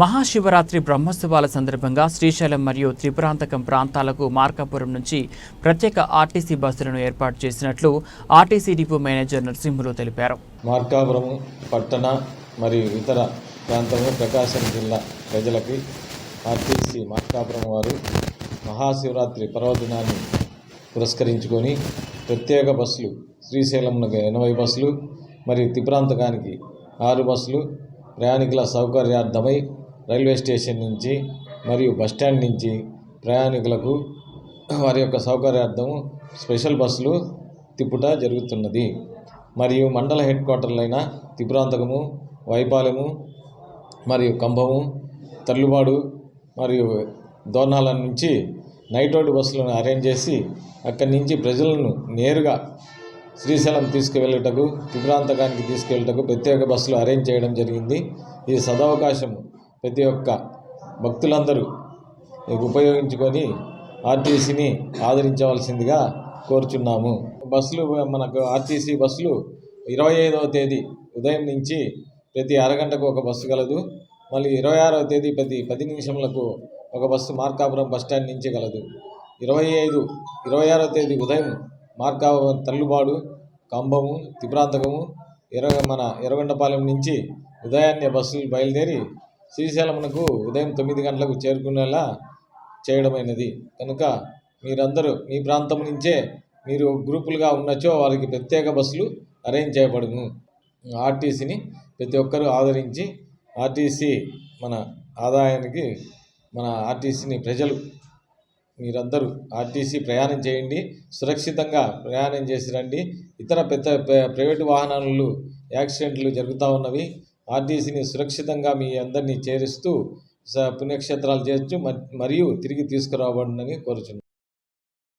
మహాశివరాత్రి బ్రహ్మోత్సవాల సందర్భంగా శ్రీశైలం మరియు త్రిపురాంతకం ప్రాంతాలకు మార్కాపురం నుంచి ప్రత్యేక ఆర్టీసీ బస్సులను ఏర్పాటు చేసినట్లు ఆర్టీసీ డిపో మేనేజర్ నరసింహులు తెలిపారు. మార్కాపురం పట్టణ మరియు ఇతర ప్రాంతంలో ప్రకాశం జిల్లా ప్రజలకి ఆర్టీసీ మార్కాపురం వారు మహాశివరాత్రి పర్వదినాన్ని పురస్కరించుకొని ప్రత్యేక బస్సులు శ్రీశైలంకు ఎనభై బస్సులు మరియు త్రిపురాంతకానికి ఆరు బస్సులు ప్రయాణికుల సౌకర్యార్థమై రైల్వే స్టేషన్ నుంచి మరియు బస్టాండ్ నుంచి ప్రయాణికులకు వారి యొక్క సౌకర్యార్థం స్పెషల్ బస్సులు తిప్పుట జరుగుతున్నది. మరియు మండల హెడ్ క్వార్టర్లైన త్రిపురాంతకము వైపాలెము మరియు కంభము తర్లుబాడు మరియు దోర్నాల నుంచి నైట్ రోడ్డు బస్సులను అరేంజ్ చేసి అక్కడి నుంచి ప్రజలను నేరుగా శ్రీశైలం తీసుకువెళ్ళటకు త్రిపురాంతకానికి తీసుకెళ్ళటకు ప్రత్యేక బస్సులు అరేంజ్ చేయడం జరిగింది. ఈ సదవకాశం ప్రతి ఒక్క భక్తులందరూ ఉపయోగించుకొని ఆర్టీసీని ఆదరించవలసిందిగా కోరుచున్నాము. బస్సులు మనకు ఆర్టీసీ బస్సులు ఇరవై ఐదవ తేదీ ఉదయం నుంచి ప్రతి అరగంటకు ఒక బస్సు కలదు. మళ్ళీ ఇరవై ఆరవ తేదీ ప్రతి పది నిమిషములకు ఒక బస్సు మార్కాపురం బస్టాండ్ నుంచి కలదు. ఇరవై ఐదు ఇరవై ఆరవ తేదీ ఉదయం మార్కాపురం తల్లుబాడు కంబము తిప్రాంతకము ఎర్ర మన ఎర్రగొండపాలెం నుంచి ఉదయాన్నే బస్సులు బయలుదేరి శ్రీశైలమునకు ఉదయం తొమ్మిది గంటలకు చేరుకునేలా చేయడమైనది. కనుక మీరందరూ మీ ప్రాంతం నుంచే మీరు గ్రూపులుగా ఉన్నచో వారికి ప్రత్యేక బస్సులు అరేంజ్ చేయబడును. ఆర్టీసీని ప్రతి ఒక్కరూ ఆదరించి ఆర్టీసీ మన ఆదాయానికి మన ఆర్టీసీని ప్రజలు మీరందరూ ఆర్టీసీ ప్రయాణం చేయండి సురక్షితంగా ప్రయాణం చేసి రండి. ఇతర పెద్ద ప్ర- ప్రైవేటు వాహనాలు యాక్సిడెంట్లు జరుగుతూ ఉన్నవి. ఆర్టీసీని సురక్షితంగా మీ అందరినీ చేరుస్తూ స- పుణ్యక్షేత్రాలు చేర్చు మ- మరియు తిరిగి తీసుకురాబడినని కోరుచున్నాను.